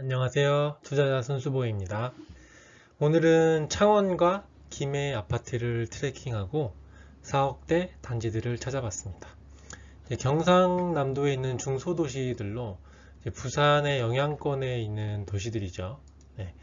안녕하세요. 투자자 손수보입니다. 오늘은 창원과 김해 아파트를 트래킹하고 4억대 단지들을 찾아봤습니다. 경상남도에 있는 중소도시들로 부산의 영향권에 있는 도시들이죠. 네.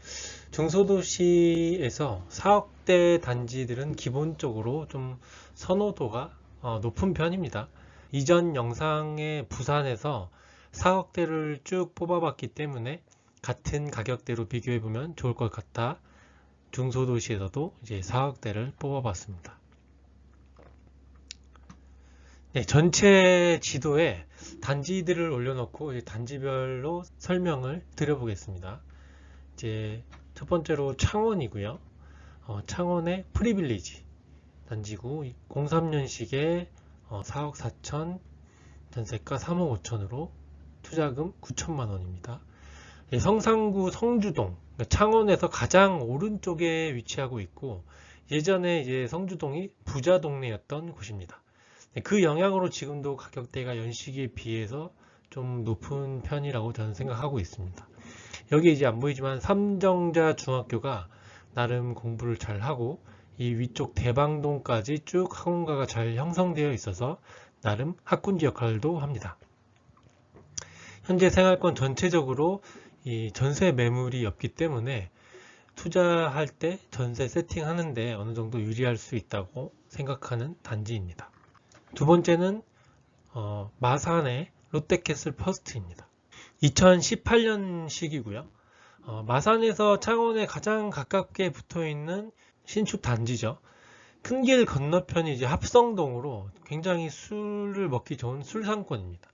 중소도시에서 4억대 단지들은 기본적으로 좀 선호도가 어, 높은 편입니다. 이전 영상에 부산에서 4억대를 쭉 뽑아봤기 때문에 같은 가격대로 비교해 보면 좋을 것 같아 중소도시에서도 이제 4억대를 뽑아봤습니다. 네, 전체 지도에 단지들을 올려놓고 단지별로 설명을 드려보겠습니다. 이제 첫 번째로 창원이고요. 어, 창원의 프리빌리지 단지구 03년식에 어, 4억 4천 전세가 3억 5천으로 투자금 9천만 원입니다. 예, 성산구 성주동 그러니까 창원에서 가장 오른쪽에 위치하고 있고 예전에 이제 성주동이 부자 동네였던 곳입니다. 네, 그 영향으로 지금도 가격대가 연식에 비해서 좀 높은 편이라고 저는 생각하고 있습니다. 여기 이제 안 보이지만 삼정자 중학교가 나름 공부를 잘 하고 이 위쪽 대방동까지 쭉 학원가가 잘 형성되어 있어서 나름 학군지 역할도 합니다. 현재 생활권 전체적으로 이 전세 매물이 없기 때문에 투자할 때 전세 세팅하는데 어느 정도 유리할 수 있다고 생각하는 단지입니다. 두 번째는 어, 마산의 롯데캐슬 퍼스트입니다. 2018년식이고요. 어, 마산에서 창원에 가장 가깝게 붙어 있는 신축 단지죠. 큰 길 건너편이 이제 합성동으로 굉장히 술을 먹기 좋은 술상권입니다.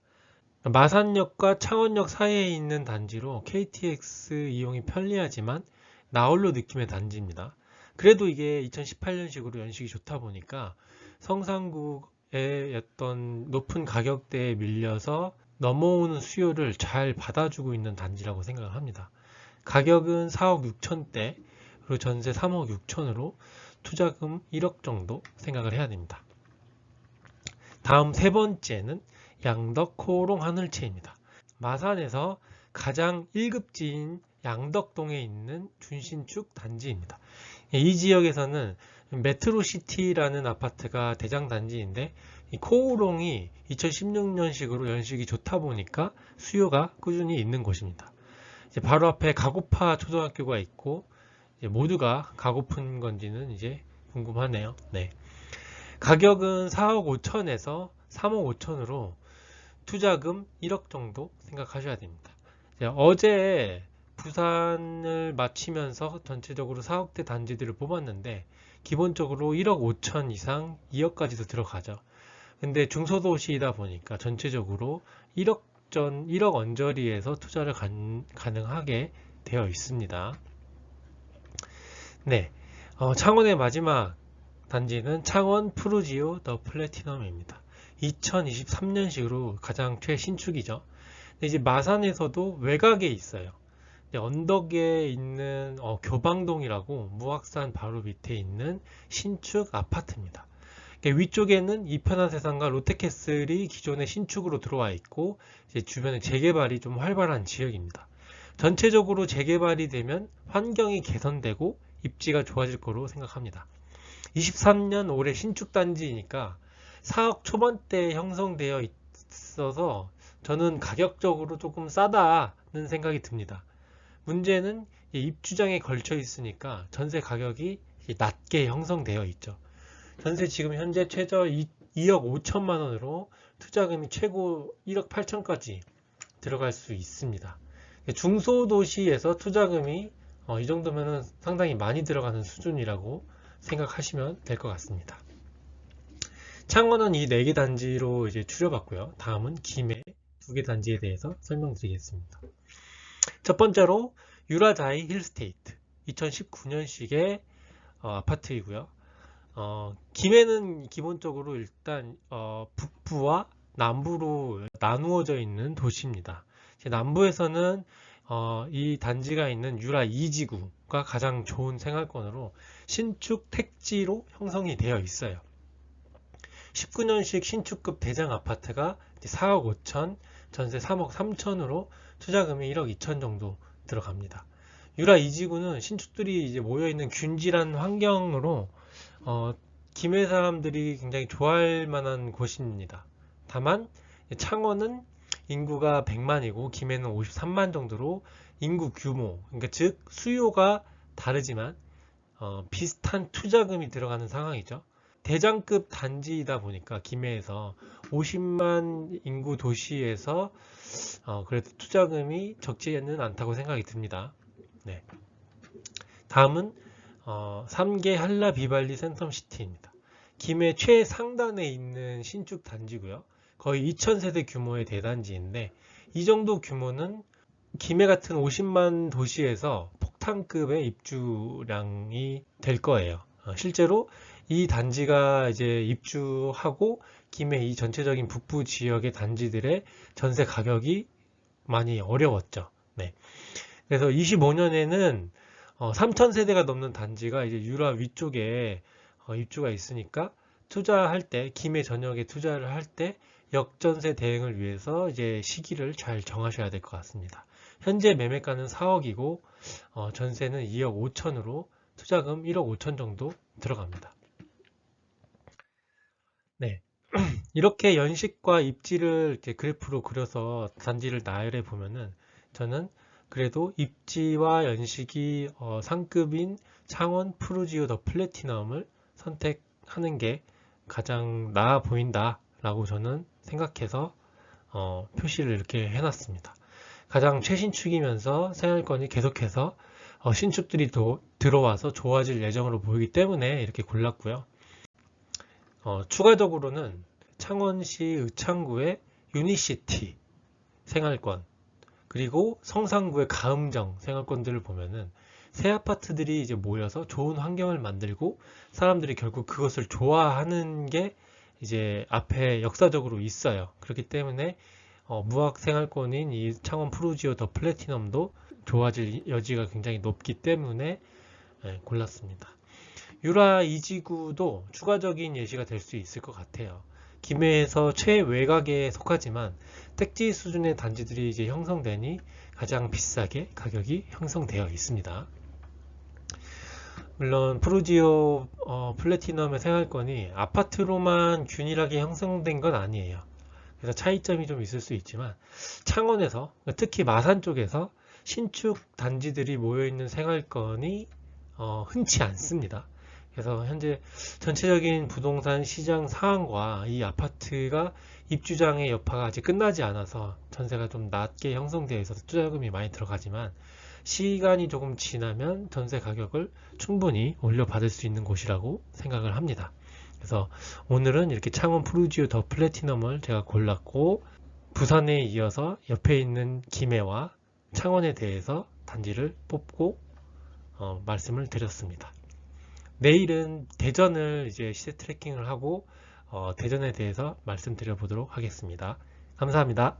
마산역과 창원역 사이에 있는 단지로 KTX 이용이 편리하지만 나홀로 느낌의 단지입니다. 그래도 이게 2018년식으로 연식이 좋다 보니까 성산구의 어떤 높은 가격대에 밀려서 넘어오는 수요를 잘 받아주고 있는 단지라고 생각을 합니다. 가격은 4억 6천대, 그리고 전세 3억 6천으로 투자금 1억 정도 생각을 해야 됩니다. 다음 세 번째는 양덕 코롱 하늘채입니다. 마산에서 가장 1급지인 양덕동에 있는 준신축 단지입니다. 이 지역에서는 메트로시티라는 아파트가 대장 단지인데 이 코오롱이 2016년식으로 연식이 좋다 보니까 수요가 꾸준히 있는 곳입니다. 바로 앞에 가고파 초등학교가 있고 모두가 가고픈 건지는 이제 궁금하네요. 네. 가격은 4억 5천에서 3억 5천으로 투자금 1억 정도 생각하셔야 됩니다. 어제 부산을 마치면서 전체적으로 4억대 단지들을 뽑았는데 기본적으로 1억 5천 이상 2억까지도 들어가죠. 근데 중소도시이다 보니까 전체적으로 1억 전 1억 언저리에서 투자를 간, 가능하게 되어 있습니다. 네, 어, 창원의 마지막 단지는 창원 프루지오 더 플래티넘입니다. 2023년식으로 가장 최신축이죠. 이제 마산에서도 외곽에 있어요. 언덕에 있는 어, 교방동이라고 무악산 바로 밑에 있는 신축 아파트입니다. 위쪽에는 이편한 세상과 롯데캐슬이 기존의 신축으로 들어와 있고 주변에 재개발이 좀 활발한 지역입니다. 전체적으로 재개발이 되면 환경이 개선되고 입지가 좋아질 거로 생각합니다. 23년 올해 신축 단지이니까 4억 초반대에 형성되어 있어서 저는 가격적으로 조금 싸다는 생각이 듭니다. 문제는 입주장에 걸쳐 있으니까 전세 가격이 낮게 형성되어 있죠. 전세 지금 현재 최저 2, 억 5천만 원으로 투자금이 최고 1억 8천까지 들어갈 수 있습니다. 중소도시에서 투자금이 어, 이 정도면 상당히 많이 들어가는 수준이라고 생각하시면 될 것 같습니다. 창원은 이 4개 단지로 이제 추려봤고요. 다음은 김해 2개 단지에 대해서 설명드리겠습니다. 첫 번째로 유라자이 힐스테이트 2019년식의 어, 아파트이고요. 어, 김해는 기본적으로 일단 어, 북부와 남부로 나누어져 있는 도시입니다. 남부에서는 어, 이 단지가 있는 유라 2지구가 가장 좋은 생활권으로 신축 택지로 형성이 되어 있어요. 19년식 신축급 대장 아파트가 4억 5천, 전세 3억 3천으로 투자금이 1억 2천 정도 들어갑니다. 유라 이 지구는 신축들이 이제 모여 있는 균질한 환경으로 어, 김해 사람들이 굉장히 좋아할 만한 곳입니다. 다만 창원은 인구가 100만이고 김해는 53만 정도로 인구 규모, 그러니까 즉 수요가 다르지만 어, 비슷한 투자금이 들어가는 상황이죠. 대장급 단지이다 보니까 김해에서 50만 인구 도시에서 어, 그래도 투자금이 적지는 않다고 생각이 듭니다. 네. 다음은 어, 3개 한라 비발리 센텀시티입니다. 김해 최상단에 있는 신축 단지고요. 거의 2,000세대 규모의 대단지인데 이 정도 규모는 김해 같은 50만 도시에서 폭탄급의 입주량이 될 거예요. 어, 실제로 이 단지가 이제 입주하고 김해 이 전체적인 북부 지역의 단지들의 전세 가격이 많이 어려웠죠. 네. 그래서 25년에는 어, 3,000세대가 넘는 단지가 이제 유라 위쪽에 어, 입주가 있으니까 투자할 때 김해 전역에 투자를 할 때 역전세 대행을 위해서 이제 시기를 잘 정하셔야 될 것 같습니다. 현재 매매가는 4억이고 어, 전세는 2억 5천으로 투자금 1억 5천 정도 들어갑니다. 네. 이렇게 연식과 입지를 그래프로 그려서 단지를 나열해 보면은 저는 그래도 입지와 연식이 어, 상급인 창원 푸르지오 더 플래티넘을 선택하는 게 가장 나아 보인다 라고 저는 생각해서 어, 표시를 이렇게 해놨습니다. 가장 최신축이면서 생활권이 계속해서 어, 신축들이 도, 들어와서 좋아질 예정으로 보이기 때문에 이렇게 골랐고요. 어, 추가적으로는 창원시 의창구의 유니시티 생활권 그리고 성산구의 가음정 생활권들을 보면은 새 아파트들이 이제 모여서 좋은 환경을 만들고 사람들이 결국 그것을 좋아하는 게 이제 앞에 역사적으로 있어요. 그렇기 때문에 어, 무학 생활권인 이 창원 프루지오 더 플래티넘도 좋아질 여지가 굉장히 높기 때문에 네, 골랐습니다. 유라 이지구도 추가적인 예시가 될 수 있을 것 같아요. 김해에서 최외곽에 속하지만 택지 수준의 단지들이 이제 형성되니 가장 비싸게 가격이 형성되어 있습니다. 물론 프루지오 어, 플래티넘의 생활권이 아파트로만 균일하게 형성된 건 아니에요. 그래서 차이점이 좀 있을 수 있지만 창원에서 특히 마산 쪽에서 신축 단지들이 모여있는 생활권이 어, 흔치 않습니다. 그래서 현재 전체적인 부동산 시장 상황과 이 아파트가 입주장의 여파가 아직 끝나지 않아서 전세가 좀 낮게 형성되어 있어서 투자금이 많이 들어가지만 시간이 조금 지나면 전세 가격을 충분히 올려받을 수 있는 곳이라고 생각을 합니다. 그래서 오늘은 이렇게 창원 프루지오 더 플래티넘을 제가 골랐고 부산에 이어서 옆에 있는 김해와 창원에 대해서 단지를 뽑고 어, 말씀을 드렸습니다. 내일은 대전을 이제 시세 트래킹을 하고 어, 대전에 대해서 말씀드려 보도록 하겠습니다. 감사합니다.